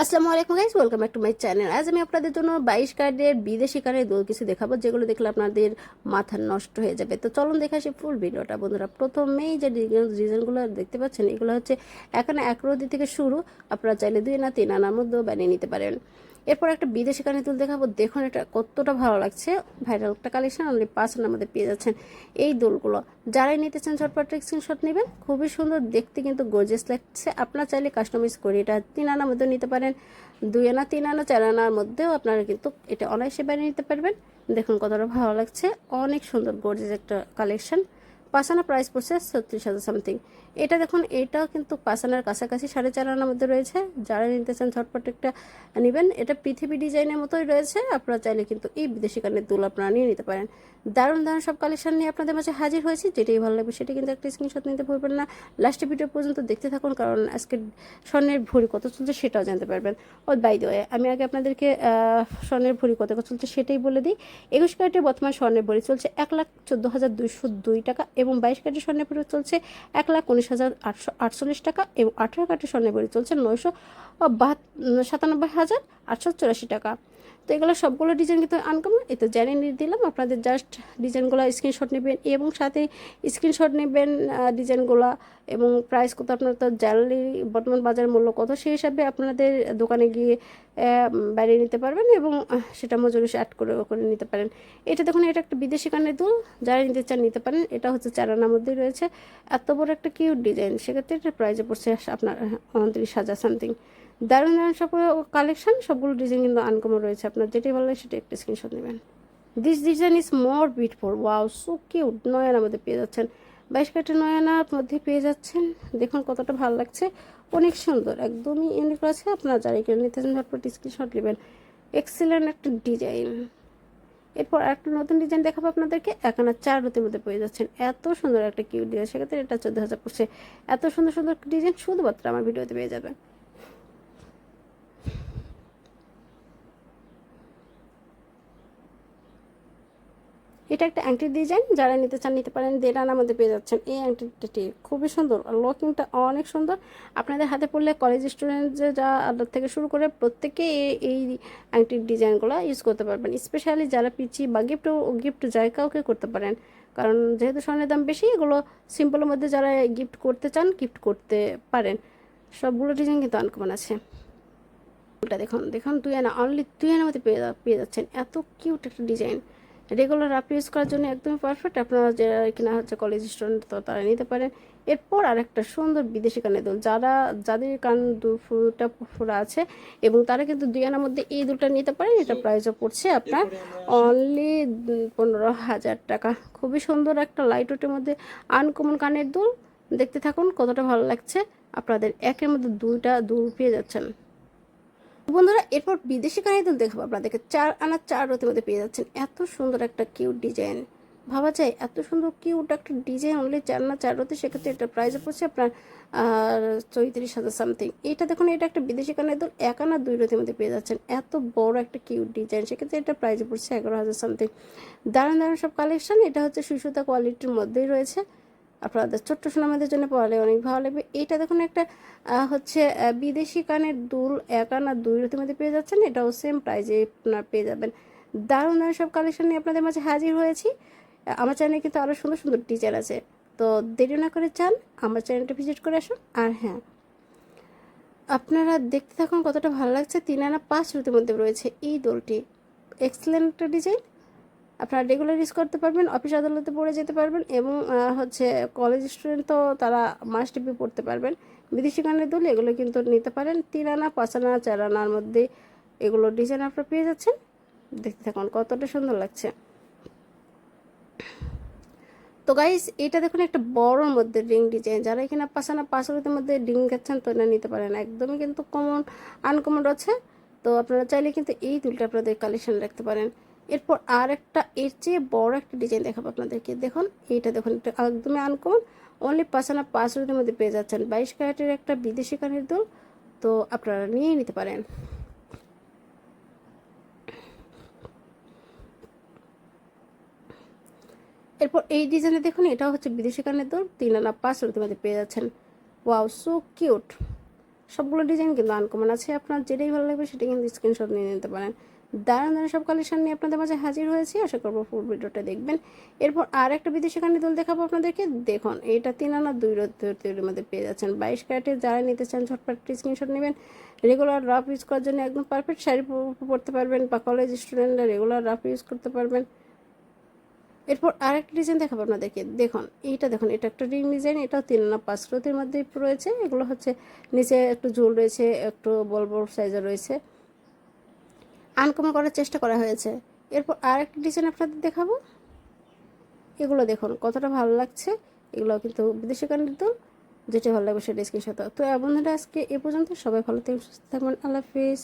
আসসালামু আলাইকুম guys welcome back to my channel আজ আমি আপনাদের জন্য বাইশ কার্ডের বিদেশি কার্ডের কিছু দেখাবো, যেগুলো দেখলে আপনাদের মাথা নষ্ট হয়ে যাবে। তো চলুন দেখে আসি ফুল ভিডিওটা। বন্ধুরা, প্রথমেই যে ডিজাইনগুলো দেখতে পাচ্ছেন, এগুলো হচ্ছে এখানে এক রোদি থেকে শুরু। আপনারা চাইলে দুই না তিন আনার মধ্যেও বানিয়ে নিতে পারেন। এরপর একটা বিদেশি কানে তুল দেখাবো। দেখুন এটা কতটা ভালো লাগছে। ভাইরাল একটা কালেকশন অনলি পাঁচ মধ্যে পেয়ে যাচ্ছেন এই দুলগুলো। যারাই নিতে চান ঝটপট স্ক্রিনশট নেবেন। খুবই সুন্দর, দেখতে কিন্তু গর্জেস লাগছে। আপনার চাইলে কাস্টমাইজ করে এটা তিন আনার মধ্যে নিতে পারেন। দুই আনা, তিন আনা, চার আনার মধ্যেও আপনারা কিন্তু এটা অনায়াসে বানিয়ে নিতে পারবেন। দেখুন কতটা ভালো লাগছে। অনেক সুন্দর গর্জেস একটা কালেকশন পাঁচ আনা প্রাইস পড়ছে ছত্রিশ হাজার সামথিং এটা দেখুন, এটাও কিন্তু পাসানার কাছাকাছি সাড়ে চার আনার মধ্যে রয়েছে। যারা নিতে চান ঝটপট একটা নেবেন। এটা পৃথিবী ডিজাইনের মতোই রয়েছে। আপনারা চাইলে কিন্তু এই বিদেশি কানের দুল আপনারা নিয়ে নিতে পারেন। দারুণ দারুণ সব কালেকশন নিয়ে আপনাদের মাঝে হাজির হয়েছি। যেটাই ভালো লাগবে সেটা কিন্তু একটা স্ক্রিনশট নিতে ভুলবেন না। লাস্টে ভিডিও পর্যন্ত দেখতে থাকুন, কারণ আজকে স্বর্ণের ভরি কত চলছে সেটাও জানতে পারবেন। ও বাই দ্য আমি আগে আপনাদেরকে স্বর্ণের কত কত চলছে সেটাই বলে দিই। একুশ ক্যারেটের বর্তমান স্বর্ণের ভরি চলছে এক লাখ চোদ্দ হাজার দুইশো দুই টাকা এবং বাইশ ক্যারেটের স্বর্ণের ভরি চলছে এক লাখ উনিশ হাজার আটশো আটচল্লিশ টাকা এবং আঠারো কাঠের স্বর্ণের বাড়ি চলছে নয়শো সাতানব্বই হাজার আটশো চুরাশি টাকা। তো এগুলো সবগুলো ডিজাইন কিন্তু আনকমন এই তো জানিয়ে নিয়ে দিলাম, আপনাদের জাস্ট ডিজাইনগুলো স্ক্রিনশট নেবেন এবং সাথে স্ক্রিনশট নেবেন ডিজাইনগুলো এবং প্রাইস কত, আপনার তো জ্যালারি বর্তমান বাজার মূল্য কত, সেই হিসাবে আপনাদের দোকানে গিয়ে বাইরে নিতে পারবেন এবং সেটা মজুরি অ্যাড করে করে নিতে পারেন। এটা দেখুন, এটা একটা বিদেশি কানের দুল, যারা নিতে চান নিতে পারেন, এটা হচ্ছে চারানার মধ্যেই রয়েছে। এত বড় একটা কিউট ডিজাইন সেক্ষেত্রে এটা প্রাইজে পড়ছে আপনার উনত্রিশ হাজার সামথিং দারুণ দারুণ সব কালেকশন সবগুলো ডিজাইন কিন্তু আনকমন রয়েছে। আপনার যেটাই ভালো লাগে সেটা একটা স্ক্রিনশট নেবেন। This design is more beautiful wow so cute Nayanar মধ্যে পেয়ে যাচ্ছেন। বাইশ কাটা নয়নার মধ্যে পেয়ে যাচ্ছেন। দেখুন কতটা ভালো লাগছে। অনেক সুন্দর, একদমই ইউনিক আছে। আপনারা যারা কিনে নিতে চান, ঝটপট স্ক্রিনশট নেবেন। এক্সিলেন্ট একটা ডিজাইন এরপর একটা নতুন ডিজাইন দেখাবো আপনাদেরকে। এখানে চার রতির মধ্যে পেয়ে যাচ্ছেন। এত সুন্দর একটা কিউট ডিজাইন সেক্ষেত্রে এটা চোদ্দ হাজার পড়ছে। এত সুন্দর সুন্দর ডিজাইন শুধুমাত্র আমার ভিডিওতে পেয়ে যাবেন। এটা একটা আংটির ডিজাইন যারা নিতে চান নিতে পারেন। দেড় আনার মধ্যে পেয়ে যাচ্ছেন এই আংটিটি খুবই সুন্দর। আর লকিংটা অনেক সুন্দর। আপনাদের হাতে পড়লে কলেজ স্টুডেন্ট যে থেকে শুরু করে প্রত্যেকে এই- এই আংটির ডিজাইনগুলো ইউজ করতে পারবেন। স্পেশালি যারা পিচি বা গিফট গিফট যায় কাউকে করতে পারেন। কারণ যেহেতু স্বর্ণের দাম বেশি, এগুলো সিম্পলের মধ্যে যারা গিফট করতে চান গিফট করতে পারেন। সবগুলো ডিজাইন কিন্তু আনকমন আছে। দেখুন দেখুন, দুই আনা অনলি দুই আনার মধ্যে পেয়ে পেয়ে যাচ্ছেন। এত কিউট একটা ডিজাইন রেগুলার আপনি ইউজ করার জন্য একদমই পারফেক্ট আপনারা যারা কিনা হচ্ছে কলেজ স্টুডেন্ট তো তারা নিতে পারেন এরপর আর একটা সুন্দর বিদেশি কানের দুল। যারা যাদের কান দু ফুটা ফুরা আছে এবং তারা কিন্তু দুই আনার মধ্যে এই দুলটা নিতে পারেন। এটা প্রাইসও পড়ছে আপনার অনলি পনেরো হাজার টাকা। খুবই সুন্দর একটা লাইট ওটের মধ্যে আনকমন কানের দুল। দেখতে থাকুন কতটা ভালো লাগছে। আপনাদের একের মধ্যে দুইটা দুল পেয়ে যাচ্ছেন। বন্ধুরা, এরপর বিদেশি কাহিনী তো দেখব আপনাদেরকে চার আনা চার রতির মধ্যে পেয়ে যাচ্ছেন। এত সুন্দর একটা কিউট ডিজাইন ভাবা যায়, এত সুন্দর কিউট একটা ডিজাইন অনলি চার না চার রতি সেক্ষেত্রে এটা প্রাইসও পড়ছে আপনার চৌত্রিশ হাজার সামথিং এটা দেখুন, এটা একটা বিদেশি কানের দল এক আনা দুই রতির মধ্যে পেয়ে যাচ্ছেন। এত বড় একটা কিউট ডিজাইন সেক্ষেত্রে এটা প্রাইসে পড়ছে এগারো হাজার সামথিং দারুণ দারুণ সব কালেকশন এটা হচ্ছে সুসুতা কোয়ালিটির মধ্যেই রয়েছে। আপনাদের ছোট্ট সোনামাদের জন্য পড়ালে অনেক ভালো লাগবে। এইটা দেখুন একটা হচ্ছে বিদেশি কানের দুল এক আনা দুই রতির মধ্যে পেয়ে যাচ্ছেন। এটাও সেম প্রাইজে আপনার পেয়ে যাবেন। দারুণ দারুণ সব কালেকশন নিয়ে আপনাদের মাঝে হাজির হয়েছি। আমার চ্যানেলে কিন্তু আরও সুন্দর সুন্দর টিচার আছে। তো দেরি না করে চান, আমার চ্যানেলটা ভিজিট করে আসুন। আর হ্যাঁ আপনারা দেখতে থাকুন কতটা ভালো লাগছে। তিন আনা পাঁচ রুটির মধ্যে রয়েছে এই দোলটি। এক্সেলেন্ট একটা ডিজাইন আপনারা রেগুলার ইউজ করতে পারবেন অফিস আদালতে পড়ে যেতে পারবেন এবং হচ্ছে কলেজ স্টুডেন্ট তো তারা মাস টিপি পড়তে পারবেন। বিদেশি গানের দুল, এগুলো কিন্তু নিতে পারেন। তিন আনা, পাঁচ আনা, চার আনার মধ্যে এগুলো ডিজাইন আপনারা পেয়ে যাচ্ছেন। দেখতে থাকুন কতটা সুন্দর লাগছে। তো গাইস এটা দেখুন একটা বড়োর মধ্যে রিং ডিজাইন যারা এখানে পাশানা পাঁচশোর মধ্যে রিং খাচ্ছেন তো এটা নিতে পারেন। একদমই কিন্তু কমন আনকমন আছে তো আপনারা চাইলে কিন্তু এই দুলটা আপনাদের কালেকশন রাখতে পারেন। এরপর আর একটা এর চেয়ে বড় একটা ডিজাইন দেখাবো আপনাদেরকে। দেখুন, এইটা দেখুন, এটা একদমই আনকমন অনলি পাঁচানা পাঁচ রুটির মধ্যে পেয়ে যাচ্ছেন। বাইশ ক্যারেটের একটা বিদেশি কানের দুল, তো আপনারা নিয়ে নিতে পারেন। এরপর এই ডিজাইনে দেখুন এটা হচ্ছে বিদেশি কানের দোল, তিন আনা পাঁচ রুটির মধ্যে পেয়ে যাচ্ছেন। ওয়াও সো কিউট সবগুলো ডিজাইন কিন্তু আনকমন আছে। আপনার যেটাই ভালো লাগবে, সেটা কিন্তু স্ক্রিনশট নিয়ে নিতে পারেন। দারুণ দারুণ সব কালেকশন নিয়ে আপনাদের মাঝে হাজির হয়েছি। আশা করব ফুল ভিডিওটা দেখবেন। এরপর আর একটা বিদেশি কান্ডি দোল দেখাবো আপনাদেরকে। দেখুন, এটা তিন আনা দুই তৈরির মধ্যে পেয়ে যাচ্ছেন। বাইশ ক্যারেটে যারা নিতে চান, ঝটপট স্ক্রিনশট নেবেন। রেগুলার রাফ ইউজ করার জন্য একদম পারফেক্ট শাড়ি পরতে পারবেন বা কলেজ স্টুডেন্টরা রেগুলার রাফ ইউজ করতে পারবেন। এরপর আরেকটা ডিজাইন দেখাবো আপনাদেরকে। দেখুন, এইটা দেখুন, এটা একটা রিং ডিজাইন এটাও তিন না পাঁচ রতির মধ্যে রয়েছে এগুলো হচ্ছে নিচে একটু ঝুল রয়েছে, একটু বল বড় সাইজের রয়েছে। আনকমন করার চেষ্টা করা হয়েছে। এরপর আর একটা ডিজাইন আপনাদের দেখাবো। এগুলো দেখুন, কতটা ভালো লাগছে। এগুলো কিন্তু বিদেশি কান্ডির তো যেটা ভালো লাগবে সেটা স্ক্রিনশট তো বন্ধুরা, আজকে এ পর্যন্ত। সবাই ভালো থাকবেন, সুস্থ থাকবেন। আল্লাহ হাফিজ।